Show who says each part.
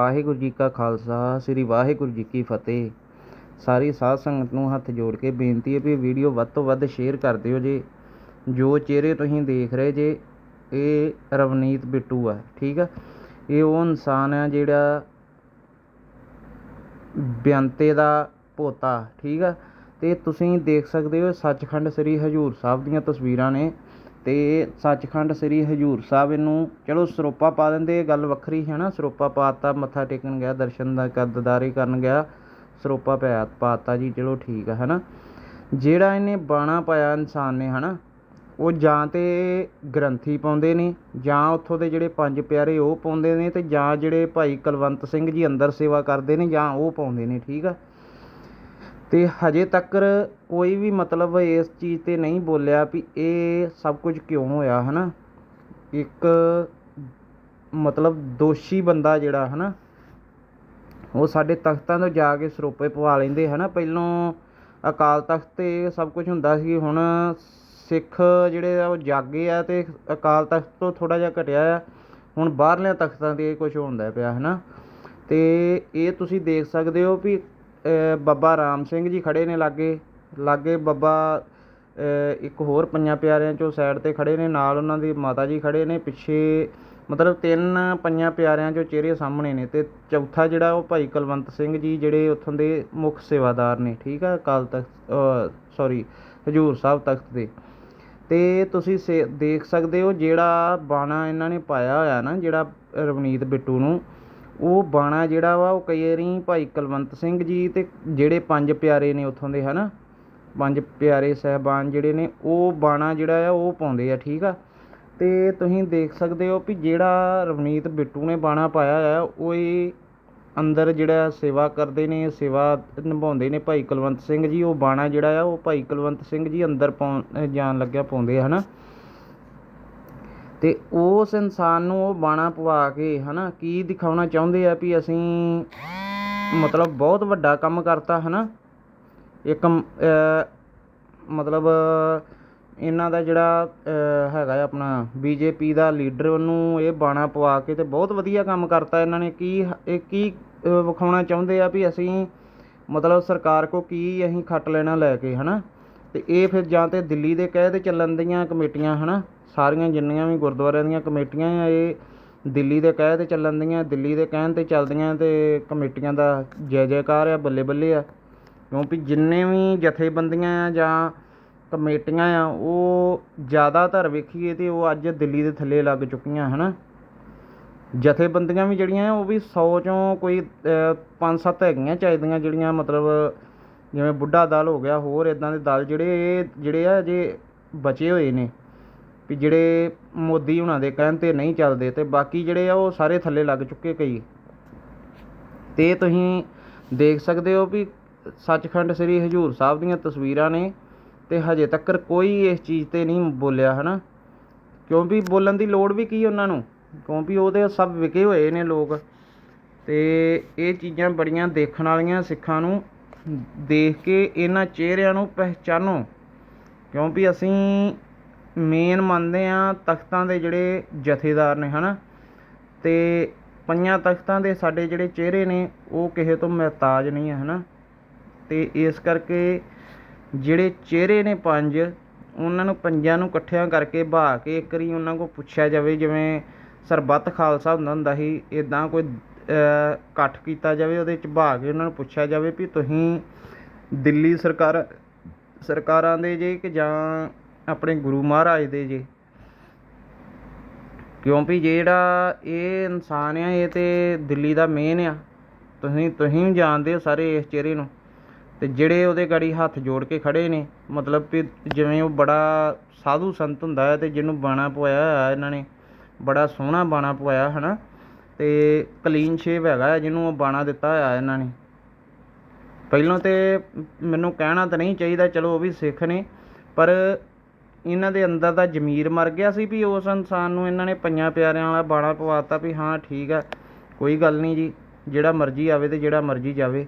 Speaker 1: ਵਾਹਿਗੁਰੂ ਜੀ ਕਾ ਖਾਲਸਾ, ਸ੍ਰੀ ਵਾਹਿਗੁਰੂ ਜੀ ਕੀ ਫਤਿਹ। ਸਾਰੀ ਸਾਧ ਸੰਗਤ ਨੂੰ ਹੱਥ ਜੋੜ ਕੇ ਬੇਨਤੀ ਹੈ ਵੀ ਵੀਡੀਓ ਵੱਧ ਤੋਂ ਵੱਧ ਸ਼ੇਅਰ ਕਰ ਦਿਓ ਜੇ। ਜੋ ਚਿਹਰੇ ਤੁਸੀਂ ਦੇਖ ਰਹੇ ਜੇ, ਇਹ ਰਵਨੀਤ ਬਿੱਟੂ ਆ, ਠੀਕ ਆ? ਇਹ ਉਹ ਇਨਸਾਨ ਆ ਜਿਹੜਾ ਬਿਆੰਤੇ ਦਾ ਪੋਤਾ, ਠੀਕ ਆ? ਤੇ ਤੁਸੀਂ ਦੇਖ ਸਕਦੇ ਹੋ, ਸੱਚਖੰਡ ਸ੍ਰੀ ਹਜੂਰ ਸਾਹਿਬ ਦੀਆਂ ਤਸਵੀਰਾਂ ਨੇ। ਅਤੇ ਸੱਚਖੰਡ ਸ੍ਰੀ ਹਜੂਰ ਸਾਹਿਬ ਇਹਨੂੰ, ਚਲੋ ਸਰੋਪਾ ਪਾ ਦਿੰਦੇ, ਇਹ ਗੱਲ ਵੱਖਰੀ ਹੈ ਨਾ, ਸਰੋਪਾ ਪਾਤਾ ਮੱਥਾ ਟੇਕਣ ਗਿਆ, ਦਰਸ਼ਨ ਦਾ ਕਦਦਾਰੀ ਕਰਨ ਗਿਆ, ਸਰੋਪਾ ਪਿਆ ਪਾਤਾ ਜੀ, ਚਲੋ ਠੀਕ ਆ ਹੈ ਨਾ ਜਿਹੜਾ ਇਹਨੇ ਬਾਣਾ ਪਾਇਆ ਇਨਸਾਨ ਨੇ ਹੈ ਨਾ ਉਹ ਜਾਂ ਤਾਂ ਗ੍ਰੰਥੀ ਪਾਉਂਦੇ ਨੇ, ਜਾਂ ਉੱਥੋਂ ਦੇ ਜਿਹੜੇ ਪੰਜ ਪਿਆਰੇ ਉਹ ਪਾਉਂਦੇ ਨੇ ਅਤੇ ਜਾਂ ਜਿਹੜੇ ਭਾਈ ਕੁਲਵੰਤ ਸਿੰਘ ਜੀ ਅੰਦਰ ਸੇਵਾ ਕਰਦੇ ਨੇ, ਜਾਂ ਉਹ ਪਾਉਂਦੇ ਨੇ, ਠੀਕ ਆ। ਤੇ ਹਜੇ ਤੱਕ ਕੋਈ ਵੀ ਮਤਲਬ ਇਸ ਚੀਜ਼ ਤੇ ਨਹੀਂ ਬੋਲਿਆ ਵੀ ਇਹ ਸਭ ਕੁਝ ਕਿਉਂ ਹੋਇਆ ਹੈ ਨਾ ਇੱਕ ਮਤਲਬ ਦੋਸ਼ੀ ਬੰਦਾ ਜਿਹੜਾ ਹੈ ਨਾ ਉਹ ਸਾਡੇ ਤਖਤਾਂ ਤੋਂ ਜਾ ਕੇ ਸਰੋਪੇ ਪਵਾ ਲੈਂਦੇ ਹੈ ਨਾ ਪਹਿਲੋਂ ਅਕਾਲ ਤਖਤ ਤੇ ਸਭ ਕੁਝ ਹੁੰਦਾ ਸੀ ਹੁਣ ਸਿੱਖ ਜਿਹੜੇ ਆ ਉਹ ਜਾਗੇ ਆ ਅਤੇ ਅਕਾਲ ਤਖਤ ਤੋਂ ਥੋੜ੍ਹਾ ਜਿਹਾ ਘਟਿਆ ਆ। ਹੁਣ ਬਾਹਰਲਿਆਂ ਤਖਤਾਂ ਤੇ ਇਹ ਕੁਝ ਹੁੰਦਾ ਪਿਆ ਹੈ ਨਾ ਅਤੇ ਇਹ ਤੁਸੀਂ ਦੇਖ ਸਕਦੇ ਹੋ ਵੀ ਬਾਬਾ ਰਾਮ ਸਿੰਘ ਜੀ ਖੜ੍ਹੇ ਨੇ ਲਾਗੇ। ਲਾਗੇ ਬਾਬਾ ਇੱਕ ਹੋਰ ਪੰਜਾਂ ਪਿਆਰਿਆਂ ਚੋਂ ਸਾਈਡ ਤੇ ਖੜ੍ਹੇ ਨੇ, ਨਾਲ ਉਹਨਾਂ ਦੀ ਮਾਤਾ ਜੀ ਖੜ੍ਹੇ ਨੇ। ਪਿੱਛੇ ਮਤਲਬ ਤਿੰਨ ਪੰਜਾਂ ਪਿਆਰਿਆਂ ਚੋਂ ਚਿਹਰੇ ਸਾਹਮਣੇ ਨੇ ਅਤੇ ਚੌਥਾ ਜਿਹੜਾ ਉਹ ਭਾਈ ਕੁਲਵੰਤ ਸਿੰਘ ਜੀ, ਜਿਹੜੇ ਉੱਥੋਂ ਦੇ ਮੁੱਖ ਸੇਵਾਦਾਰ ਨੇ, ਠੀਕ ਆ, ਅਕਾਲ ਤਖਤ ਸੋਰੀ ਹਜੂਰ ਸਾਹਿਬ ਤਖਤ ਦੇ। ਅਤੇ ਤੁਸੀਂ ਸੇ, ਦੇਖ ਸਕਦੇ ਹੋ ਜਿਹੜਾ ਬਾਣਾ ਇਹਨਾਂ ਨੇ ਪਾਇਆ ਹੋਇਆ ਨਾ, ਜਿਹੜਾ ਰਵਨੀਤ ਬਿੱਟੂ ਨੂੰ ਉਹ ਬਾਣਾ ਜਿਹੜਾ ਵਾ, ਉਹ ਕਈ ਵਾਰੀ ਭਾਈ ਕੁਲਵੰਤ ਸਿੰਘ ਜੀ ਅਤੇ ਜਿਹੜੇ ਪੰਜ ਪਿਆਰੇ ਨੇ ਉੱਥੋਂ ਦੇ ਹੈ ਨਾ ਪੰਜ ਪਿਆਰੇ ਸਾਹਿਬਾਨ ਜਿਹੜੇ ਨੇ, ਉਹ ਬਾਣਾ ਜਿਹੜਾ ਆ, ਉਹ ਪਾਉਂਦੇ ਆ, ਠੀਕ ਆ? ਅਤੇ ਤੁਸੀਂ ਦੇਖ ਸਕਦੇ ਹੋ ਵੀ ਜਿਹੜਾ ਰਵਨੀਤ ਬਿੱਟੂ ਨੇ ਬਾਣਾ ਪਾਇਆ ਆ, ਉਹ ਇਹ ਅੰਦਰ ਜਿਹੜਾ ਸੇਵਾ ਕਰਦੇ ਨੇ, ਸੇਵਾ ਨਿਭਾਉਂਦੇ ਨੇ ਭਾਈ ਕੁਲਵੰਤ ਸਿੰਘ ਜੀ, ਉਹ ਬਾਣਾ ਜਿਹੜਾ ਆ, ਉਹ ਭਾਈ ਕੁਲਵੰਤ ਸਿੰਘ ਜੀ ਅੰਦਰ ਪਾਉਣ ਜਾਣ ਲੱਗਿਆ ਪਾਉਂਦੇ ਆ ਹੈ ਨਾ ਤੇ ਉਸ ਇਨਸਾਨ ਨੂੰ ਉਹ ਬਾਣਾ ਪਵਾ ਕੇ ਹੈ ਨਾ ਕੀ ਦਿਖਾਉਣਾ ਚਾਹੁੰਦੇ ਆ ਵੀ ਅਸੀਂ ਮਤਲਬ ਬਹੁਤ ਵੱਡਾ ਕੰਮ ਕਰਤਾ ਹੈ ਨਾ ਇੱਕ ਮਤਲਬ ਇਹਨਾਂ ਦਾ ਜਿਹੜਾ ਹੈਗਾ ਆਪਣਾ ਬੀ ਜੇ ਪੀ ਦਾ ਲੀਡਰ, ਉਹਨੂੰ ਇਹ ਬਾਣਾ ਪਵਾ ਕੇ ਅਤੇ ਬਹੁਤ ਵਧੀਆ ਕੰਮ ਕਰਤਾ ਇਹਨਾਂ ਨੇ। ਕੀ, ਇਹ ਕੀ ਵਿਖਾਉਣਾ ਚਾਹੁੰਦੇ ਆ ਵੀ ਅਸੀਂ ਮਤਲਬ ਸਰਕਾਰ ਕੋ ਕੀ ਅਸੀਂ ਖੱਟ ਲੈਣਾ ਲੈ ਕੇ ਹੈ ਨਾ ਅਤੇ ਇਹ ਫਿਰ ਜਾਂ ਤਾਂ ਦਿੱਲੀ ਦੇ ਕਹਿ ਤੇ ਚੱਲਣ ਦੀਆਂ ਕਮੇਟੀਆਂ ਹੈ ਨਾ ਸਾਰੀਆਂ ਜਿੰਨੀਆਂ ਵੀ ਗੁਰਦੁਆਰਿਆਂ ਦੀਆਂ ਕਮੇਟੀਆਂ ਆ, ਇਹ ਦਿੱਲੀ ਦੇ ਕਹਿ ਤੇ ਚੱਲਣ ਦੀਆਂ, ਦਿੱਲੀ ਦੇ ਕਹਿਣ ਤੇ ਚੱਲਦੀਆਂ ਅਤੇ ਕਮੇਟੀਆਂ ਦਾ ਜੈ ਜੈਕਾਰ ਆ, ਬੱਲੇ ਬੱਲੇ ਆ। ਕਿਉਂਕਿ ਜਿੰਨੇ ਵੀ ਜਥੇਬੰਦੀਆਂ ਆ ਜਾਂ ਕਮੇਟੀਆਂ ਆ, ਉਹ ਜ਼ਿਆਦਾਤਰ ਵੇਖੀਏ ਤਾਂ ਉਹ ਅੱਜ ਦਿੱਲੀ ਦੇ ਥੱਲੇ ਲੱਗ ਚੁੱਕੀਆਂ ਹੈ ਨਾ ਜਥੇਬੰਦੀਆਂ ਵੀ ਜਿਹੜੀਆਂ ਉਹ ਵੀ 100 ਚੋਂ ਕੋਈ 5-7 ਹੈਗੀਆਂ ਚਾਹੀਦੀਆਂ ਜਿਹੜੀਆਂ, ਮਤਲਬ ਜਿਵੇਂ ਬੁੱਢਾ ਦਲ ਹੋ ਗਿਆ, ਹੋਰ ਇਦਾਂ ਦੇ ਦਲ ਜਿਹੜੇ, ਇਹ ਜਿਹੜੇ ਆ, ਜੇ ਬਚੇ ਹੋਏ ਨੇ। ਵੀ ਜਿਹੜੇ ਮੋਦੀ ਉਹਨਾਂ ਦੇ ਕਹਿਣ ਤੇ ਨਹੀਂ ਚੱਲਦੇ ਅਤੇ ਬਾਕੀ ਜਿਹੜੇ ਆ ਉਹ ਸਾਰੇ ਥੱਲੇ ਲੱਗ ਚੁੱਕੇ ਕਈ। ਅਤੇ ਤੁਸੀਂ ਦੇਖ ਸਕਦੇ ਹੋ ਵੀ ਸੱਚਖੰਡ ਸ੍ਰੀ ਹਜੂਰ ਸਾਹਿਬ ਦੀਆਂ ਤਸਵੀਰਾਂ ਨੇ ਅਤੇ ਹਜੇ ਤੱਕ ਕੋਈ ਇਸ ਚੀਜ਼ ਤੇ ਨਹੀਂ ਬੋਲਿਆ ਹੈ ਨਾ ਕਿਉਂਕਿ ਬੋਲਣ ਦੀ ਲੋੜ ਵੀ ਕੀ ਉਹਨਾਂ ਨੂੰ? ਕਿਉਂਕਿ ਉਹਦੇ ਸਭ ਵਿਕੇ ਹੋਏ ਨੇ ਲੋਕ। ਅਤੇ ਇਹ ਚੀਜ਼ਾਂ ਬੜੀਆਂ ਦੇਖਣ ਵਾਲੀਆਂ ਸਿੱਖਾਂ ਨੂੰ ਦੇਖ ਕੇ ਇਹਨਾਂ ਚਿਹਰਿਆਂ ਨੂੰ ਪਹਿਚਾਨੋ। ਕਿਉਂਕਿ ਅਸੀਂ ਮੇਨ ਮੰਨਦੇ ਹਾਂ ਤਖਤਾਂ ਦੇ ਜਿਹੜੇ ਜਥੇਦਾਰ ਨੇ ਹੈ ਨਾ ਅਤੇ ਪੰਜਾਂ ਤਖਤਾਂ ਦੇ ਸਾਡੇ ਜਿਹੜੇ ਚਿਹਰੇ ਨੇ, ਉਹ ਕਿਸੇ ਤੋਂ ਮਹਤਾਜ ਨਹੀਂ ਹੈ ਨਾ ਅਤੇ ਇਸ ਕਰਕੇ ਜਿਹੜੇ ਚਿਹਰੇ ਨੇ ਪੰਜ, ਉਹਨਾਂ ਨੂੰ ਪੰਜਾਂ ਨੂੰ ਇਕੱਠਿਆਂ ਕਰਕੇ ਬਹਾ ਕੇ ਇੱਕ ਵਾਰੀ ਉਹਨਾਂ ਕੋਲ ਪੁੱਛਿਆ ਜਾਵੇ, ਜਿਵੇਂ ਸਰਬੱਤ ਖਾਲਸਾ ਹੁੰਦਾ ਹੁੰਦਾ ਸੀ ਇਦਾਂ ਕੋਈ ਇਕੱਠ ਕੀਤਾ ਜਾਵੇ, ਉਹਦੇ ਚ ਬਹਾ ਕੇ ਉਹਨਾਂ ਨੂੰ ਪੁੱਛਿਆ ਜਾਵੇ ਵੀ ਤੁਸੀਂ ਦਿੱਲੀ ਸਰਕਾਰ, ਸਰਕਾਰਾਂ ਦੇ ਜੇ ਕਿ ਜਾਂ ਆਪਣੇ ਗੁਰੂ ਮਹਾਰਾਜ ਦੇ ਜੇ। ਕਿਉਂਕਿ ਜਿਹੜਾ ਇਹ ਇਨਸਾਨ ਆ, ਇਹ ਤੇ ਦਿੱਲੀ ਦਾ ਮੇਨ ਆ। ਤੁਸੀਂ ਤੁਸੀਂ ਵੀ ਜਾਣਦੇ ਹੋ ਸਾਰੇ ਇਸ ਚਿਹਰੇ ਨੂੰ। ਤੇ ਜਿਹੜੇ ਉਹਦੇ ਗਾੜੀ ਹੱਥ ਜੋੜ ਕੇ ਖੜੇ ਨੇ, ਮਤਲਬ ਵੀ ਜਿਵੇਂ ਉਹ ਬੜਾ ਸਾਧੂ ਸੰਤ ਹੁੰਦਾ ਹੈ ਤੇ ਜਿਹਨੂੰ ਬਾਣਾ ਪਵਾਇਆ ਹੋਇਆ ਇਹਨਾਂ ਨੇ। ਬੜਾ ਸੋਹਣਾ ਬਾਣਾ ਪਵਾਇਆ, ਹਨਾ? ਤੇ ਕਲੀਨ ਸ਼ੇਵ ਹੈਗਾ ਹੈ ਜਿਹਨੂੰ ਉਹ ਬਾਣਾ ਦਿੱਤਾ ਹੋਇਆ ਇਹਨਾਂ ਨੇ। ਪਹਿਲਾਂ ਤੇ ਮੈਨੂੰ ਕਹਿਣਾ ਤਾਂ ਨਹੀਂ ਚਾਹੀਦਾ, ਚਲੋ ਉਹ ਵੀ ਸਿੱਖ ਨੇ। ਪਰ ਇਹਨਾਂ ਦੇ ਅੰਦਰ ਦਾ ਜ਼ਮੀਰ ਮਰ ਗਿਆ ਸੀ ਵੀ ਉਸ ਇਨਸਾਨ ਨੂੰ ਇਹਨਾਂ ਨੇ ਪੰਜਾਂ ਪਿਆਰਿਆਂ ਵਾਲਾ ਬਾਣਾ ਪਵਾਤਾ ਵੀ ਹਾਂ ਠੀਕ ਆ, ਕੋਈ ਗੱਲ ਨਹੀਂ ਜੀ, ਜਿਹੜਾ ਮਰਜ਼ੀ ਆਵੇ ਤੇ ਜਿਹੜਾ ਮਰਜ਼ੀ ਜਾਵੇ।